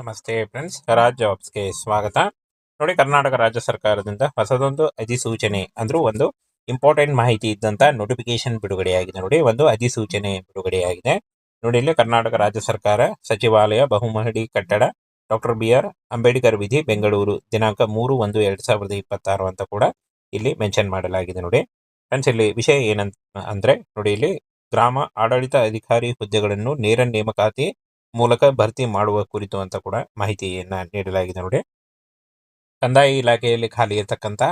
ನಮಸ್ತೆ ಫ್ರೆಂಡ್ಸ್ ರಾಜ್ ಜಾಬ್ಸ್ಗೆ ಸ್ವಾಗತ. ನೋಡಿ, ಕರ್ನಾಟಕ ರಾಜ್ಯ ಸರ್ಕಾರದಿಂದ ಹೊಸದೊಂದು ಅಧಿಸೂಚನೆ ಅಂದ್ರೂ ಒಂದು ಇಂಪಾರ್ಟೆಂಟ್ ಮಾಹಿತಿ ಇದ್ದಂತ ನೋಟಿಫಿಕೇಶನ್ ಬಿಡುಗಡೆಯಾಗಿದೆ. ನೋಡಿ, ಒಂದು ಅಧಿಸೂಚನೆ ಬಿಡುಗಡೆಯಾಗಿದೆ. ನೋಡಿ, ಇಲ್ಲಿ ಕರ್ನಾಟಕ ರಾಜ್ಯ ಸರ್ಕಾರ, ಸಚಿವಾಲಯ, ಬಹುಮಹಡಿ ಕಟ್ಟಡ, ಡಾಕ್ಟರ್ ಬಿ ಆರ್ ಅಂಬೇಡ್ಕರ್ ವಿಧಿ, ಬೆಂಗಳೂರು ದಿನಾಂಕ ಮೂರು ಒಂದು ಎರಡ್ ಸಾವಿರದ ಇಪ್ಪತ್ತಾರು ಅಂತ ಕೂಡ ಇಲ್ಲಿ ಮೆನ್ಷನ್ ಮಾಡಲಾಗಿದೆ. ನೋಡಿ, ಫ್ರೆಂಡ್ಸ್, ಇಲ್ಲಿ ವಿಷಯ ಏನಂತ ಅಂದ್ರೆ, ನೋಡಿ, ಇಲ್ಲಿ ಗ್ರಾಮ ಆಡಳಿತ ಅಧಿಕಾರಿ ಹುದ್ದೆಗಳನ್ನು ನೇರ ನೇಮಕಾತಿ ಮೂಲಕ ಭರ್ತಿ ಮಾಡುವ ಕುರಿತು ಅಂತ ಕೂಡ ಮಾಹಿತಿಯನ್ನ ನೀಡಲಾಗಿದೆ ನೋಡಿ. ಕಂದಾಯ ಇಲಾಖೆಯಲ್ಲಿ ಖಾಲಿ ಇರತಕ್ಕಂತ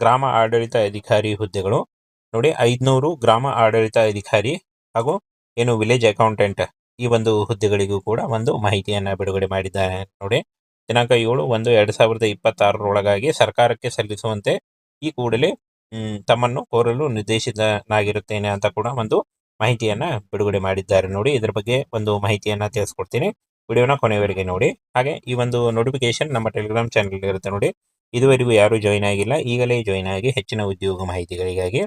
ಗ್ರಾಮ ಆಡಳಿತ ಅಧಿಕಾರಿ ಹುದ್ದೆಗಳು ನೋಡಿ ಐದ್ನೂರು ಗ್ರಾಮ ಆಡಳಿತ ಅಧಿಕಾರಿ ಹಾಗೂ ಏನು ವಿಲೇಜ್ ಅಕೌಂಟೆಂಟ್ ಈ ಒಂದು ಹುದ್ದೆಗಳಿಗೂ ಕೂಡ ಒಂದು ಮಾಹಿತಿಯನ್ನು ಬಿಡುಗಡೆ ಮಾಡಿದ್ದಾರೆ ನೋಡಿ. ದಿನಾಂಕ ಏಳು ಒಂದು ಎರಡು ಸಾವಿರದ ಇಪ್ಪತ್ತಾರರೊಳಗಾಗಿ ಸರ್ಕಾರಕ್ಕೆ ಸಲ್ಲಿಸುವಂತೆ ಈ ಕೂಡಲೇ ತಮ್ಮನ್ನು ಕೋರಲು ನಿರ್ದೇಶಿತನಾಗಿರುತ್ತೇನೆ ಅಂತ ಕೂಡ ಒಂದು ಮಾಹಿತಿಯನ್ನ ಬಿಡುಗಡೆ ಮಾಡಿದ್ದಾರೆ ನೋಡಿ. ಇದರ ಬಗ್ಗೆ ಒಂದು ಮಾಹಿತಿಯನ್ನ ತಿಳಿಸ್ಕೊಡ್ತೀನಿ. ವಿಡಿಯೋನ ಕೊನೆವರೆಗೆ ನೋಡಿ. ಹಾಗೆ ಈ ಒಂದು ನೋಟಿಫಿಕೇಶನ್ ನಮ್ಮ ಟೆಲಿಗ್ರಾಮ್ ಚಾನಲ್ ಇರುತ್ತೆ ನೋಡಿ. ಇದುವರೆಗೂ ಯಾರು ಜಾಯಿನ್ ಆಗಿಲ್ಲ. ಈಗಲೇ ಜಾಯಿನ್ ಆಗಿ ಹೆಚ್ಚಿನ ಉದ್ಯೋಗ ಮಾಹಿತಿಗಳಿಗಾಗಿ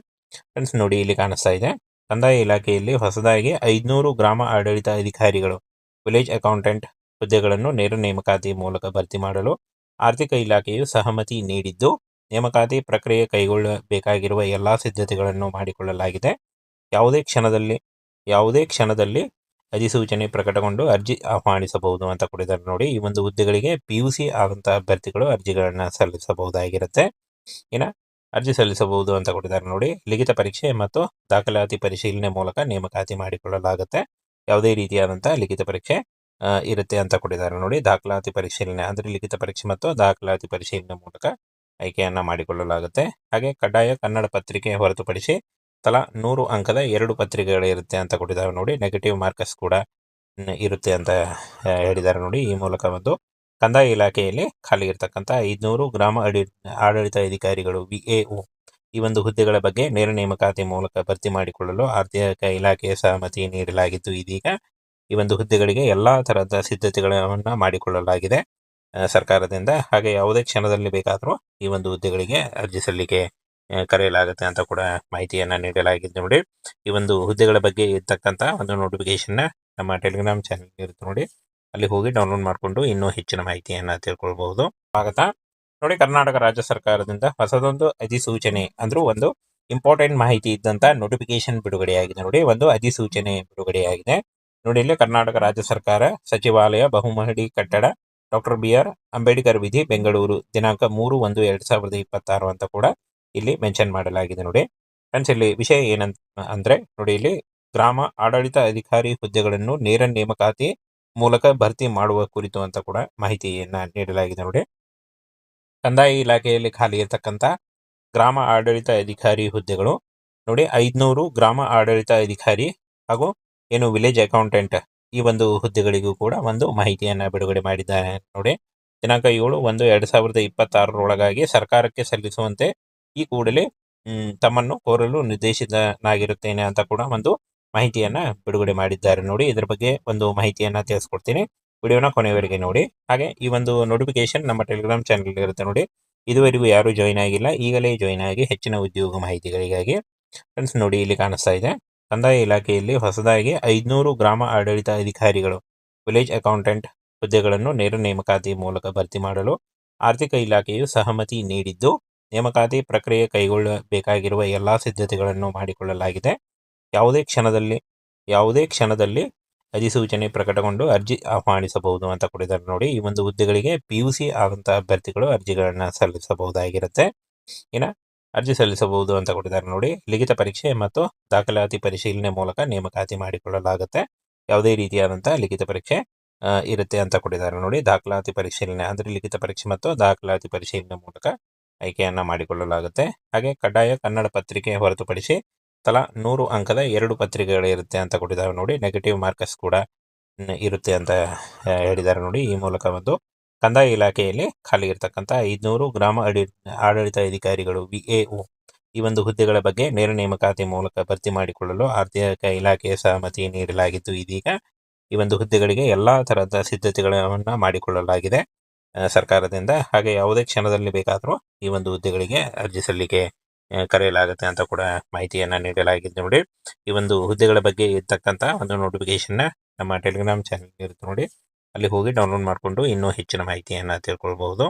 ಫ್ರೆಂಡ್ಸ್ ನೋಡಿ ಇಲ್ಲಿ ಕಾಣಿಸ್ತಾ ಇದೆ. ಕಂದಾಯ ಇಲಾಖೆಯಲ್ಲಿ ಹೊಸದಾಗಿ ಐದುನೂರು ಗ್ರಾಮ ಆಡಳಿತ ಅಧಿಕಾರಿಗಳು ವಿಲೇಜ್ ಅಕೌಂಟೆಂಟ್ ಹುದ್ದೆಗಳನ್ನು ನೇರ ನೇಮಕಾತಿ ಮೂಲಕ ಭರ್ತಿ ಮಾಡಲು ಆರ್ಥಿಕ ಇಲಾಖೆಯು ಸಹಮತಿ ನೀಡಿದ್ದು, ನೇಮಕಾತಿ ಪ್ರಕ್ರಿಯೆ ಕೈಗೊಳ್ಳಬೇಕಾಗಿರುವ ಎಲ್ಲಾ ಸಿದ್ಧತೆಗಳನ್ನು ಮಾಡಿಕೊಳ್ಳಲಾಗಿದೆ. ಯಾವುದೇ ಕ್ಷಣದಲ್ಲಿ ಯಾವುದೇ ಕ್ಷಣದಲ್ಲಿ ಅಧಿಸೂಚನೆ ಪ್ರಕಟಗೊಂಡು ಅರ್ಜಿ ಆಹ್ವಾನಿಸಬಹುದು ಅಂತ ಕೊಟ್ಟಿದ್ದಾರೆ ನೋಡಿ. ಈ ಒಂದು ಹುದ್ದೆಗಳಿಗೆ ಪಿ ಯು ಸಿ ಆದಂತಹ ಅಭ್ಯರ್ಥಿಗಳು ಅರ್ಜಿಗಳನ್ನ ಸಲ್ಲಿಸಬಹುದಾಗಿರುತ್ತೆ. ಏನ? ಅರ್ಜಿ ಸಲ್ಲಿಸಬಹುದು ಅಂತ ಕೊಟ್ಟಿದ್ದಾರೆ ನೋಡಿ. ಲಿಖಿತ ಪರೀಕ್ಷೆ ಮತ್ತು ದಾಖಲಾತಿ ಪರಿಶೀಲನೆ ಮೂಲಕ ನೇಮಕಾತಿ ಮಾಡಿಕೊಳ್ಳಲಾಗುತ್ತೆ. ಯಾವುದೇ ರೀತಿಯಾದಂತಹ ಲಿಖಿತ ಪರೀಕ್ಷೆ ಇರುತ್ತೆ ಅಂತ ಕೊಟ್ಟಿದ್ದಾರೆ ನೋಡಿ. ದಾಖಲಾತಿ ಪರಿಶೀಲನೆ ಅಂದ್ರೆ ಲಿಖಿತ ಪರೀಕ್ಷೆ ಮತ್ತು ದಾಖಲಾತಿ ಪರಿಶೀಲನೆ ಮೂಲಕ ಆಯ್ಕೆಯನ್ನ ಮಾಡಿಕೊಳ್ಳಲಾಗುತ್ತೆ. ಹಾಗೆ ಕಡ್ಡಾಯ ಕನ್ನಡ ಪತ್ರಿಕೆ ಹೊರತುಪಡಿಸಿ ತಲಾ ನೂರು ಅಂಕದ ಎರಡು ಪತ್ರಿಕೆಗಳು ಇರುತ್ತೆ ಅಂತ ಕೊಟ್ಟಿದ್ದಾರೆ ನೋಡಿ. ನೆಗೆಟಿವ್ ಮಾರ್ಕಸ್ ಕೂಡ ಇರುತ್ತೆ ಅಂತ ಹೇಳಿದ್ದಾರೆ ನೋಡಿ. ಈ ಮೂಲಕ ಒಂದು ಕಂದಾಯ ಇಲಾಖೆಯಲ್ಲಿ ಖಾಲಿ ಇರತಕ್ಕಂತ ಐದುನೂರು ಗ್ರಾಮ ಆಡಳಿತ ಅಧಿಕಾರಿಗಳು, ವಿ ಈ ಒಂದು ಹುದ್ದೆಗಳ ಬಗ್ಗೆ ನೇರ ನೇಮಕಾತಿ ಮೂಲಕ ಭರ್ತಿ ಮಾಡಿಕೊಳ್ಳಲು ಆರ್ಥಿಕ ಇಲಾಖೆಯ ಸಹಮತಿ ನೀಡಲಾಗಿದ್ದು ಇದೀಗ ಈ ಒಂದು ಹುದ್ದೆಗಳಿಗೆ ಎಲ್ಲಾ ತರಹದ ಸಿದ್ಧತೆಗಳನ್ನು ಮಾಡಿಕೊಳ್ಳಲಾಗಿದೆ ಸರ್ಕಾರದಿಂದ. ಹಾಗೆ ಯಾವುದೇ ಕ್ಷಣದಲ್ಲಿ ಬೇಕಾದರೂ ಈ ಒಂದು ಹುದ್ದೆಗಳಿಗೆ ಅರ್ಜಿ ಸಲ್ಲಿಕೆ ಕರೆಯಲಾಗುತ್ತೆ ಅಂತ ಕೂಡ ಮಾಹಿತಿಯನ್ನ ನೀಡಲಾಗಿದೆ ನೋಡಿ. ಈ ಒಂದು ಹುದ್ದೆಗಳ ಬಗ್ಗೆ ಇರ್ತಕ್ಕಂತ ಒಂದು ನೋಟಿಫಿಕೇಶನ್ ನಮ್ಮ ಟೆಲಿಗ್ರಾಮ್ ಚಾನೆಲ್ ಇರುತ್ತೆ ನೋಡಿ. ಅಲ್ಲಿ ಹೋಗಿ ಡೌನ್ಲೋಡ್ ಮಾಡಿಕೊಂಡು ಇನ್ನೂ ಹೆಚ್ಚಿನ ಮಾಹಿತಿಯನ್ನ ತಿಳ್ಕೊಳ್ಬಹುದು. ಸ್ವಾಗತ. ನೋಡಿ, ಕರ್ನಾಟಕ ರಾಜ್ಯ ಸರ್ಕಾರದಿಂದ ಹೊಸದೊಂದು ಅಧಿಸೂಚನೆ ಅಂದ್ರೂ ಒಂದು ಇಂಪಾರ್ಟೆಂಟ್ ಮಾಹಿತಿ ಇದ್ದಂತ ನೋಟಿಫಿಕೇಶನ್ ಬಿಡುಗಡೆಯಾಗಿದೆ ನೋಡಿ. ಒಂದು ಅಧಿಸೂಚನೆ ಬಿಡುಗಡೆಯಾಗಿದೆ. ನೋಡಿ, ಇಲ್ಲಿ ಕರ್ನಾಟಕ ರಾಜ್ಯ ಸರ್ಕಾರ, ಸಚಿವಾಲಯ, ಬಹುಮಹಡಿ ಕಟ್ಟಡ ಡಾಕ್ಟರ್ ಬಿ ಆರ್ ಅಂಬೇಡ್ಕರ್ ವಿಧಿ, ಬೆಂಗಳೂರು, ದಿನಾಂಕ ಮೂರು ಒಂದು ಎರಡ್ ಸಾವಿರದ ಇಪ್ಪತ್ತಾರು ಅಂತ ಕೂಡ ಇಲ್ಲಿ ಮೆನ್ಷನ್ ಮಾಡಲಾಗಿದೆ ನೋಡಿ. ಫ್ರೆಂಡ್ಸ್ ಇಲ್ಲಿ ವಿಷಯ ಏನಂತ, ಅಂದ್ರೆ ನೋಡಿ ಇಲ್ಲಿ ಗ್ರಾಮ ಆಡಳಿತ ಅಧಿಕಾರಿ ಹುದ್ದೆಗಳನ್ನು ನೇರ ನೇಮಕಾತಿ ಮೂಲಕ ಭರ್ತಿ ಮಾಡುವ ಕುರಿತು ಅಂತ ಕೂಡ ಮಾಹಿತಿಯನ್ನ ನೀಡಲಾಗಿದೆ ನೋಡಿ. ಕಂದಾಯ ಇಲಾಖೆಯಲ್ಲಿ ಖಾಲಿ ಇರತಕ್ಕಂತ ಗ್ರಾಮ ಆಡಳಿತ ಅಧಿಕಾರಿ ಹುದ್ದೆಗಳು ನೋಡಿ ಐದ್ನೂರು ಗ್ರಾಮ ಆಡಳಿತ ಅಧಿಕಾರಿ ಹಾಗೂ ಏನು ವಿಲೇಜ್ ಅಕೌಂಟೆಂಟ್ ಈ ಒಂದು ಹುದ್ದೆಗಳಿಗೂ ಕೂಡ ಒಂದು ಮಾಹಿತಿಯನ್ನ ಬಿಡುಗಡೆ ಮಾಡಿದ್ದಾರೆ ನೋಡಿ. ದಿನಾಂಕ ಏಳು ಒಂದು ಎರಡ್ ಸಾವಿರದ ಇಪ್ಪತ್ತಾರರೊಳಗಾಗಿ ಸರ್ಕಾರಕ್ಕೆ ಸಲ್ಲಿಸುವಂತೆ ಈ ಕೂಡಲೇ ತಮ್ಮನ್ನು ಕೋರಲು ನಿರ್ದೇಶಿತನಾಗಿರುತ್ತೇನೆ ಅಂತ ಕೂಡ ಒಂದು ಮಾಹಿತಿಯನ್ನ ಬಿಡುಗಡೆ ಮಾಡಿದ್ದಾರೆ ನೋಡಿ. ಇದರ ಬಗ್ಗೆ ಒಂದು ಮಾಹಿತಿಯನ್ನ ತಿಳಿಸ್ಕೊಡ್ತೀನಿ. ವಿಡಿಯೋನ ಕೊನೆಯವರೆಗೆ ನೋಡಿ. ಹಾಗೆ ಈ ಒಂದು ನೋಟಿಫಿಕೇಶನ್ ನಮ್ಮ ಟೆಲಿಗ್ರಾಮ್ ಚಾನಲ್ ಇರುತ್ತೆ ನೋಡಿ. ಇದುವರೆಗೂ ಯಾರು ಜಾಯಿನ್ ಆಗಿಲ್ಲ. ಈಗಲೇ ಜಾಯಿನ್ ಆಗಿ ಹೆಚ್ಚಿನ ಉದ್ಯೋಗ ಮಾಹಿತಿಗಳಿಗಾಗಿ ಫ್ರೆಂಡ್ಸ್ ನೋಡಿ ಇಲ್ಲಿ ಕಾಣಿಸ್ತಾ ಇದೆ. ಕಂದಾಯ ಇಲಾಖೆಯಲ್ಲಿ ಹೊಸದಾಗಿ ಐದುನೂರು ಗ್ರಾಮ ಆಡಳಿತ ಅಧಿಕಾರಿಗಳು ವಿಲೇಜ್ ಅಕೌಂಟೆಂಟ್ ಹುದ್ದೆಗಳನ್ನು ನೇರ ನೇಮಕಾತಿ ಮೂಲಕ ಭರ್ತಿ ಮಾಡಲು ಆರ್ಥಿಕ ಇಲಾಖೆಯು ಸಹಮತಿ ನೀಡಿದ್ದು ನೇಮಕಾತಿ ಪ್ರಕ್ರಿಯೆ ಕೈಗೊಳ್ಳಬೇಕಾಗಿರುವ ಎಲ್ಲ ಸಿದ್ಧತೆಗಳನ್ನು ಮಾಡಿಕೊಳ್ಳಲಾಗಿದೆ. ಯಾವುದೇ ಕ್ಷಣದಲ್ಲಿ ಯಾವುದೇ ಕ್ಷಣದಲ್ಲಿ ಅಧಿಸೂಚನೆ ಪ್ರಕಟಗೊಂಡು ಅರ್ಜಿ ಆಹ್ವಾನಿಸಬಹುದು ಅಂತ ಕೊಟ್ಟಿದ್ದಾರೆ ನೋಡಿ. ಈ ಒಂದು ಹುದ್ದೆಗಳಿಗೆ ಪಿ ಯು ಸಿ ಆದಂತಹ ಅಭ್ಯರ್ಥಿಗಳು ಅರ್ಜಿಗಳನ್ನು ಸಲ್ಲಿಸಬಹುದಾಗಿರುತ್ತೆ. ಇನ್ನ ಅರ್ಜಿ ಸಲ್ಲಿಸಬಹುದು ಅಂತ ಕೊಟ್ಟಿದ್ದಾರೆ ನೋಡಿ. ಲಿಖಿತ ಪರೀಕ್ಷೆ ಮತ್ತು ದಾಖಲಾತಿ ಪರಿಶೀಲನೆ ಮೂಲಕ ನೇಮಕಾತಿ ಮಾಡಿಕೊಳ್ಳಲಾಗುತ್ತೆ. ಯಾವುದೇ ರೀತಿಯಾದಂತಹ ಲಿಖಿತ ಪರೀಕ್ಷೆ ಇರುತ್ತೆ ಅಂತ ಕೊಟ್ಟಿದ್ದಾರೆ ನೋಡಿ. ದಾಖಲಾತಿ ಪರಿಶೀಲನೆ, ಅಂದ್ರೆ ಲಿಖಿತ ಪರೀಕ್ಷೆ ಮತ್ತು ದಾಖಲಾತಿ ಪರಿಶೀಲನೆ ಮೂಲಕ ಆಯ್ಕೆಯನ್ನ ಮಾಡಿಕೊಳ್ಳಲಾಗುತ್ತೆ. ಹಾಗೆ ಕಡ್ಡಾಯ ಕನ್ನಡ ಪತ್ರಿಕೆ ಹೊರತುಪಡಿಸಿ ತಲಾ ನೂರು ಅಂಕದ ಎರಡು ಪತ್ರಿಕೆಗಳಿರುತ್ತೆ ಅಂತ ಕೊಟ್ಟಿದ್ದಾರೆ ನೋಡಿ. ನೆಗೆಟಿವ್ ಮಾರ್ಕಸ್ ಕೂಡ ಇರುತ್ತೆ ಅಂತ ಹೇಳಿದ್ದಾರೆ ನೋಡಿ. ಈ ಮೂಲಕ ಒಂದು ಕಂದಾಯ ಇಲಾಖೆಯಲ್ಲಿ ಖಾಲಿ ಇರತಕ್ಕಂಥ ಐದುನೂರು ಗ್ರಾಮ ಅಡಿ ಆಡಳಿತ ಅಧಿಕಾರಿಗಳು ವಿಎಒ ಈ ಒಂದು ಹುದ್ದೆಗಳ ಬಗ್ಗೆ ನೇರ ನೇಮಕಾತಿ ಮೂಲಕ ಭರ್ತಿ ಮಾಡಿಕೊಳ್ಳಲು ಆರ್ಥಿಕ ಇಲಾಖೆಯ ಸಹಮತಿ ನೀಡಲಾಗಿದ್ದು ಇದೀಗ ಈ ಒಂದು ಹುದ್ದೆಗಳಿಗೆ ಎಲ್ಲಾ ತರಹದ ಸಿದ್ಧತೆಗಳನ್ನು ಮಾಡಿಕೊಳ್ಳಲಾಗಿದೆ. ಸರ್ಕಾರದಿಂದ ಹಾಗೆ ಯಾವುದೇ ಕ್ಷಣದಲ್ಲಿ ಬೇಕಾದರೂ ಈ ಒಂದು ಹುದ್ದೆಗಳಿಗೆ ಅರ್ಜಿ ಸಲ್ಲಿಕೆ ಕರೆಯಲಾಗುತ್ತೆ ಅಂತ ಕೂಡ ಮಾಹಿತಿಯನ್ನು ನೀಡಲಾಗಿದೆ ನೋಡಿ. ಈ ಒಂದು ಹುದ್ದೆಗಳ ಬಗ್ಗೆ ಇರ್ತಕ್ಕಂಥ ಒಂದು ನೋಟಿಫಿಕೇಶನ್ ನಮ್ಮ ಟೆಲಿಗ್ರಾಮ್ ಚಾನಲ್ ಇರುತ್ತೆ ನೋಡಿ. ಅಲ್ಲಿ ಹೋಗಿ ಡೌನ್ಲೋಡ್ ಮಾಡಿಕೊಂಡು ಇನ್ನೂ ಹೆಚ್ಚಿನ ಮಾಹಿತಿಯನ್ನು ತಿಳ್ಕೊಳ್ಬಹುದು.